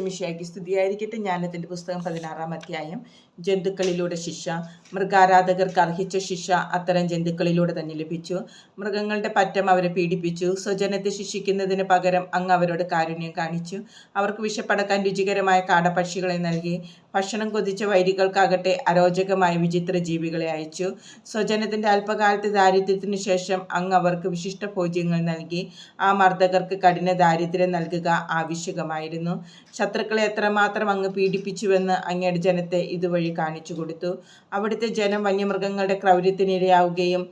മിഷിയാക്കി സ്തുതിയായിരിക്കട്ടെ. ജ്ഞാനത്തിന്റെ പുസ്തകം പതിനാറാം അധ്യായം. ജന്തുക്കളിലൂടെ ശിക്ഷ. മൃഗാരാധകർക്ക് അർഹിച്ച ശിക്ഷ അത്തരം ജന്തുക്കളിലൂടെ തന്നെ ലഭിച്ചു. മൃഗങ്ങളുടെ പറ്റം അവരെ പീഡിപ്പിച്ചു. സ്വജനത്തെ ശിക്ഷിക്കുന്നതിന് പകരം അങ്ങ് അവരോട് കാരുണ്യം കാണിച്ചു. അവർക്ക് വിശപ്പടക്കാൻ രുചികരമായ കാടപക്ഷികളെ നൽകി. ഭക്ഷണം കൊതിച്ച വൈരികൾക്കാകട്ടെ അരോചകമായ വിചിത്ര ജീവികളെ അയച്ചു. സ്വജനത്തിന്റെ അല്പകാലത്തെ ദാരിദ്ര്യത്തിനു ശേഷം അങ്ങ് അവർക്ക് വിശിഷ്ട ഭോജ്യങ്ങൾ നൽകി. ആ മർദ്ദകർക്ക് കഠിന ദാരിദ്ര്യം നൽകുക ആവശ്യകമായിരുന്നു. ശത്രുക്കളെ എത്രമാത്രം അങ്ങ് പീഡിപ്പിച്ചുവെന്ന് അങ്ങയുടെ ജനത്തെ ഇതുവഴി കാണിച്ചു കൊടുത്തു അവിടുത്തെ ജനം വന്യമൃഗങ്ങളുടെ ക്രൗര്യത്തിനിരയാവുകയും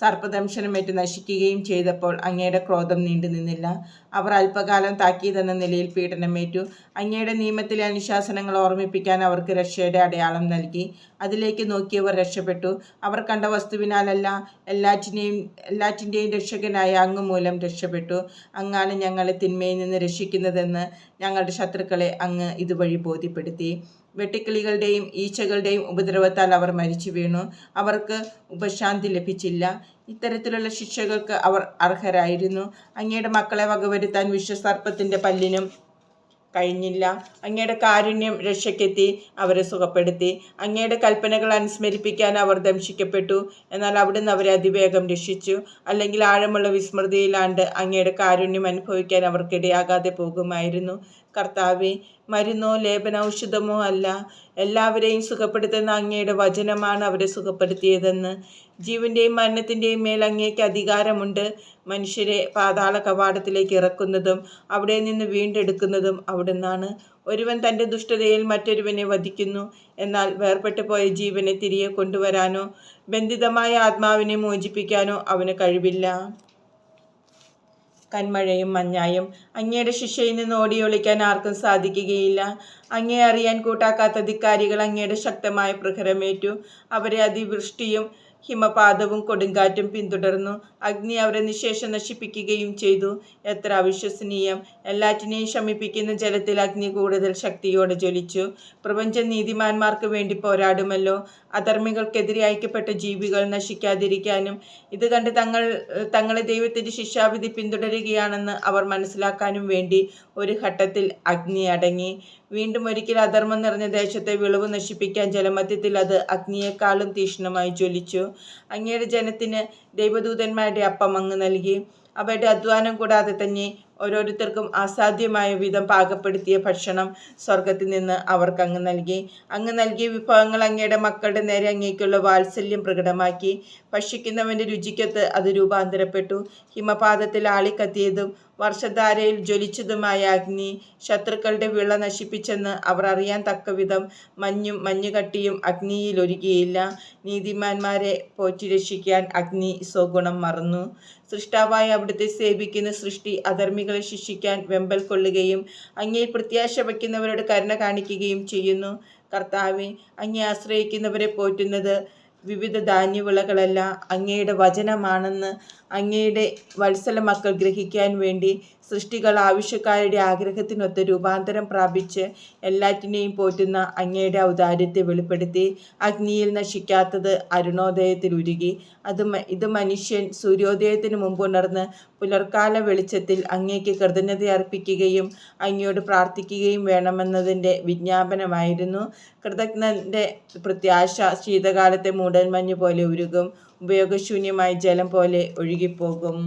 സർപ്പദംശനമേറ്റ് നശിക്കുകയും ചെയ്തപ്പോൾ അങ്ങയുടെ ക്രോധം നീണ്ടു നിന്നില്ല. അവർ അല്പകാലം താക്കീതെന്ന നിലയിൽ പീഡനമേറ്റു. അങ്ങയുടെ നിയമത്തിലെ അനുശാസനങ്ങൾ ഓർമ്മിപ്പിക്കാൻ അവർക്ക് രക്ഷയുടെ അടയാളം നൽകി. അതിലേക്ക് നോക്കിയവർ രക്ഷപ്പെട്ടു. അവർ കണ്ട വസ്തുവിനാലല്ല എല്ലാറ്റിനെയും എല്ലാറ്റിന്റെയും രക്ഷകനായ അങ്ങ് മൂലം രക്ഷപ്പെട്ടു. അങ്ങാണ് ഞങ്ങളെ തിന്മയിൽ നിന്ന് രക്ഷിക്കുന്നതെന്ന് ഞങ്ങളുടെ ശത്രുക്കളെ അങ്ങ് ഇതുവഴി ബോധ്യപ്പെടുത്തി. വെട്ടിക്കിളികളുടെയും ഈച്ചകളുടെയും ഉപദ്രവത്താൽ അവർ മരിച്ചു വീണു. അവർക്ക് ഉപശാന്തി ലഭിച്ചില്ല. ഇത്തരത്തിലുള്ള ശിക്ഷകൾക്ക് അവർ അർഹരായിരുന്നു. അങ്ങയുടെ മക്കളെ വകവരുത്താൻ വിശ്വസർപ്പത്തിന്റെ പല്ലിനും കഴിഞ്ഞില്ല. അങ്ങയുടെ കാരുണ്യം രക്ഷയ്ക്കെത്തി അവരെ സുഖപ്പെടുത്തി. അങ്ങയുടെ കൽപ്പനകൾ അനുസ്മരിപ്പിക്കാൻ അവർ ദംശിക്കപ്പെട്ടു. എന്നാൽ അവിടുന്ന് അവരെ അതിവേഗം രക്ഷിച്ചു. അല്ലെങ്കിൽ ആഴമുള്ള വിസ്മൃതിയിലാണ്ട് അങ്ങയുടെ കാരുണ്യം അനുഭവിക്കാൻ അവർക്കിടയാകാതെ പോകുമായിരുന്നു. കർത്താവെ മരുന്നോ ലേപനൌഷധമോ അല്ല. എല്ലാവരെയും സുഖപ്പെടുത്തുന്ന അങ്ങയുടെ വചനമാണ് അവരെ സുഖപ്പെടുത്തിയതെന്ന്. ജീവന്റെയും മരണത്തിന്റെയും മേൽ അങ്ങേക്ക് അധികാരമുണ്ട്. മനുഷ്യരെ പാതാള കവാടത്തിലേക്ക് ഇറക്കുന്നതും അവിടെ നിന്ന് വീണ്ടെടുക്കുന്നതും അവിടുന്നാണ്. ഒരുവൻ തന്റെ ദുഷ്ടതയിൽ മറ്റൊരുവനെ വധിക്കുന്നു. എന്നാൽ വേർപെട്ടു പോയ ജീവനെ തിരികെ കൊണ്ടുവരാനോ ബന്ധിതമായ ആത്മാവിനെ മോചിപ്പിക്കാനോ അവന് കഴിവില്ല. കന്മഴയും മഞ്ഞായും അങ്ങയുടെ ശിക്ഷയിൽ നിന്ന് ഓടിയൊളിക്കാൻ ആർക്കും സാധിക്കുകയില്ല. അങ്ങേ അറിയാൻ കൂട്ടാക്കാത്ത ധിക്കാരികൾ അങ്ങയുടെ ശക്തമായ പ്രഹരമേറ്റു. അവരെ അതിവൃഷ്ടിയും ഹിമപാതവും കൊടുങ്കാറ്റും പിന്തുടർന്നു. അഗ്നി അവരെ നിശേഷം നശിപ്പിക്കുകയും ചെയ്തു. എത്ര അവിശ്വസനീയം. എല്ലാറ്റിനെയും ശമിപ്പിക്കുന്ന ജലത്തിൽ അഗ്നി കൂടുതൽ ശക്തിയോടെ ജ്വലിച്ചു. പ്രപഞ്ച നീതിമാന്മാർക്ക് വേണ്ടി പോരാടുമല്ലോ. അധർമ്മികൾക്കെതിരെ അയക്കപ്പെട്ട ജീവികൾ നശിക്കാതിരിക്കാനും ഇത് കണ്ട് തങ്ങൾ തങ്ങളെ ദൈവത്തിന്റെ ശിക്ഷാവിധി പിന്തുടരുകയാണെന്ന് അവർ മനസ്സിലാക്കാനും വേണ്ടി ഒരു ഘട്ടത്തിൽ അഗ്നി അടങ്ങി. വീണ്ടും ഒരിക്കൽ അധർമ്മം നിറഞ്ഞ ദേശത്തെ വിളവ് നശിപ്പിക്കാൻ ജലമധ്യത്തിൽ അത് അഗ്നിയെക്കാളും തീക്ഷ്ണമായി ജ്വലിച്ചു. അങ്ങയുടെ ജനത്തിന് ദൈവദൂതന്മാരുടെ അപ്പം അങ്ങ് നൽകി. അവരുടെ അധ്വാനം കൂടാതെ തന്നെ ഓരോരുത്തർക്കും അസാധ്യമായ വിധം പാകപ്പെടുത്തിയ ഭക്ഷണം സ്വർഗത്തിൽ നിന്ന് അവർക്ക് അങ്ങ് നൽകി. അങ്ങ് നൽകിയ വിഭവങ്ങൾ അങ്ങയുടെ മക്കളുടെ നേരെ അങ്ങേക്കുള്ള വാത്സല്യം പ്രകടമാക്കി. ഭക്ഷിക്കുന്നവന്റെ രുചിക്കത്ത് അത് രൂപാന്തരപ്പെട്ടു. ഹിമപാതത്തിൽ ആളിക്കത്തിയതും വർഷധാരയിൽ ജ്വലിച്ചതുമായ അഗ്നി ശത്രുക്കളുടെ വിള നശിപ്പിച്ചെന്ന് അവർ അറിയാൻ തക്കവിധം മഞ്ഞും മഞ്ഞുകട്ടിയും അഗ്നിയിൽ ഒരുകിയില്ല നീതിമാന്മാരെ പോറ്റി രക്ഷിക്കാൻ അഗ്നി സ്വഗുണം മറന്നു. സൃഷ്ടാവായി അവിടുത്തെ സേവിക്കുന്ന സൃഷ്ടി അധർമ്മികളെ ശിക്ഷിക്കാൻ വെമ്പൽ കൊള്ളുകയും അങ്ങയിൽ പ്രത്യാശ വയ്ക്കുന്നവരോട് കരുണ കാണിക്കുകയും ചെയ്യുന്നു. കർത്താവെ അങ്ങേ ആശ്രയിക്കുന്നവരെ പോറ്റുന്നത് വിവിധ ധാന്യവിളകളെല്ലാം അങ്ങയുടെ വചനമാണെന്ന് അങ്ങയുടെ വത്സല മക്കൾ ഗ്രഹിക്കാൻ വേണ്ടി സൃഷ്ടികൾ ആവശ്യക്കാരുടെ ആഗ്രഹത്തിനൊത്ത് രൂപാന്തരം പ്രാപിച്ച് എല്ലാറ്റിനെയും പോറ്റുന്ന അങ്ങയുടെ ഔദാര്യത്തെ വെളിപ്പെടുത്തി അഗ്നിയിൽ നശിക്കാത്തത് അരുണോദയത്തിൽ ഉരുകി അത് ഇത് മനുഷ്യൻ സൂര്യോദയത്തിന് മുമ്പ് ഉണർന്ന് പുലർക്കാല വെളിച്ചത്തിൽ അങ്ങേക്ക് കൃതജ്ഞത അർപ്പിക്കുകയും അങ്ങയോട് പ്രാർത്ഥിക്കുകയും വേണമെന്നതിന്റെ വിജ്ഞാപനമായിരുന്നു. കൃതജ്ഞന്റെ പ്രത്യാശ ശീതകാലത്തെ മൂടൽമഞ്ഞ് പോലെ ഉരുകും. ഉപയോഗശൂന്യമായ ജലം പോലെ ഒഴുകിപ്പോകും.